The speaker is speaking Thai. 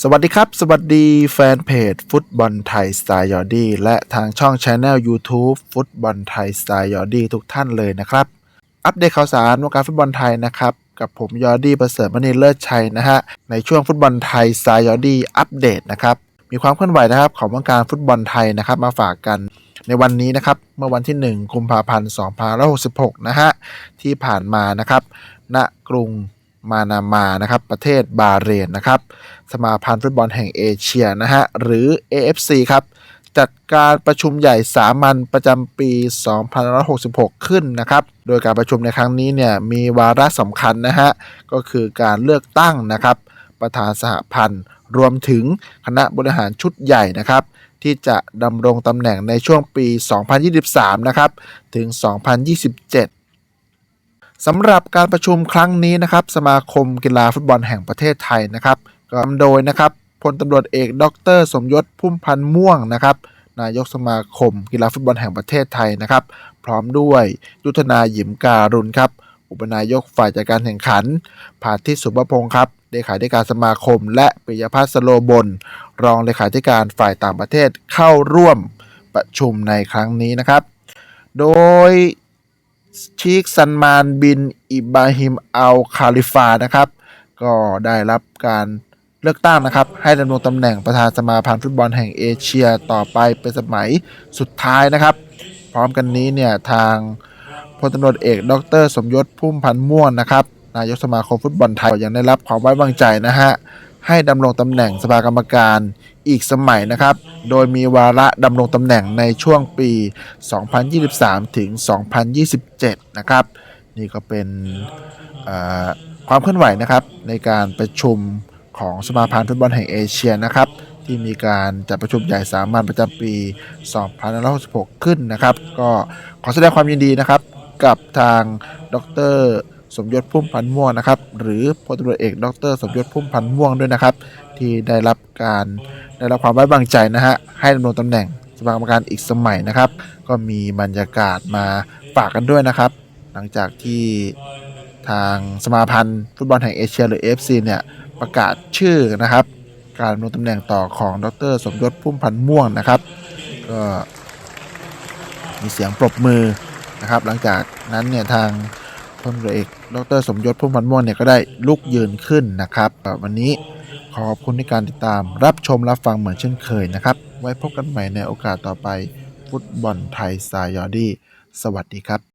สวัสดีครับ สวัสดีแฟนเพจฟุตบอลไทยสไตล์ยอดี้และทางช่องช anel YouTube ฟุตบอลไทยสไตล์ยอดี้ทุกท่านเลยนะครับ อัปเดตข่าวสารวงการฟุตบอลไทยนะครับ กับผมยอดี้ประเสริฐมณีเลิศชัยนะฮะ ในช่วงฟุตบอลไทยสไตล์ยอดี้อัปเดตนะครับ มีความเคลื่อนไหวนะครับของวงการฟุตบอลไทยนะครับมาฝากกันในวันนี้นะครับเมื่อวันที่ 1 กุมภาพันธ์ 2566 นะฮะที่ผ่านมานะครับณกรุง มานามานะครับประเทศบาเรนนะครับสมาพันธ์ฟุตบอลแห่งเอเชียนะฮะหรือ AFC ครับจัดการประชุมใหญ่สามัญประจำปี 2566 ขึ้นนะครับ โดยการประชุมในครั้งนี้เนี่ยมีวาระสำคัญนะฮะ ก็คือการเลือกตั้งนะครับ ประธานสหพันธ์ รวมถึงคณะบริหารชุดใหญ่นะครับ ที่จะดำรงตำแหน่งในช่วงปี 2023 นะครับ ถึง 2027 สำหรับการประชุมครั้งนี้นะครับสมาคมกีฬาฟุตบอลแห่งประเทศไทยนะครับนำโดยนะครับพลตำรวจเอก ดร สมยศพุ่มพันธ์ม่วงนะครับนายกสมาคมกีฬาฟุตบอลแห่งประเทศไทยนะครับ พร้อมด้วยยุทธนาหยิมการุณครับ อุปนายกฝ่ายจัดการแข่งขันภาทิตสุภพงศ์ครับเลขาธิการสมาคม และปิยพัฒน์สโลบน รองเลขาธิการฝ่ายต่างประเทศเข้าร่วมประชุมในครั้งนี้นะครับ โดย ชีคซันมานบิน อิบราฮิมอัลคาลิฟานะครับ ก็ได้รับการเลือกตั้งนะครับ ให้ดำรงตำแหน่งประธานสมาพันธ์ฟุตบอลแห่งเอเชียต่อไปเป็นสมัยสุดท้ายนะครับ พร้อมกันนี้เนี่ยทางพลตำรวจเอก ดร สมยศพุ่มพันธ์ม่วงนะครับ นายกสมาคมฟุตบอลไทยยังได้รับความไว้วางใจนะฮะ ให้ดำรงตำแหน่งสภากรรมการอีกสมัยนะครับ โดยมีวาระดำรงตำแหน่งในช่วงปี 2023 ถึง 2027 นะครับ นี่ก็เป็นความเคลื่อนไหวนะครับในการประชุมของสมาพันธ์ฟุตบอลแห่งเอเชียนะครับ ที่มีการจัดประชุมใหญ่สามัญประจำปี 2566 ขึ้นนะครับ ก็ขอแสดงความยินดีนะครับกับทางดร สมยศพุ่มพันธ์ม่วงนะครับ หรือพลตำรวจเอกดร สมยศพุ่มพันธ์ม่วงด้วยนะครับ ที่ได้รับการได้รับความไว้วางใจนะฮะให้ดำรงตำแหน่งสภากรรมการอีกสมัยนะครับ ก็มีบรรยากาศมาฝากกันด้วยนะครับ หลังจากที่ทางสมาพันธ์ฟุตบอลแห่งเอเชียหรือ AFC เนี่ยประกาศชื่อนะครับ การดำรงตำแหน่งต่อของดร สมยศพุ่มพันธ์ม่วงนะครับ ก็มีเสียงปรบมือนะครับ หลังจากนั้นเนี่ยทาง พลเรือเอกดรสมยศพุ่มพันม่วงเนี่ยก็ได้ลุกยืนขึ้นนะครับ วันนี้ขอบคุณในการติดตามรับชมรับฟังเหมือนเช่นเคยนะครับ ไว้พบกันใหม่ในโอกาสต่อไปฟุตบอลไทยสายยอดี้สวัสดีครับ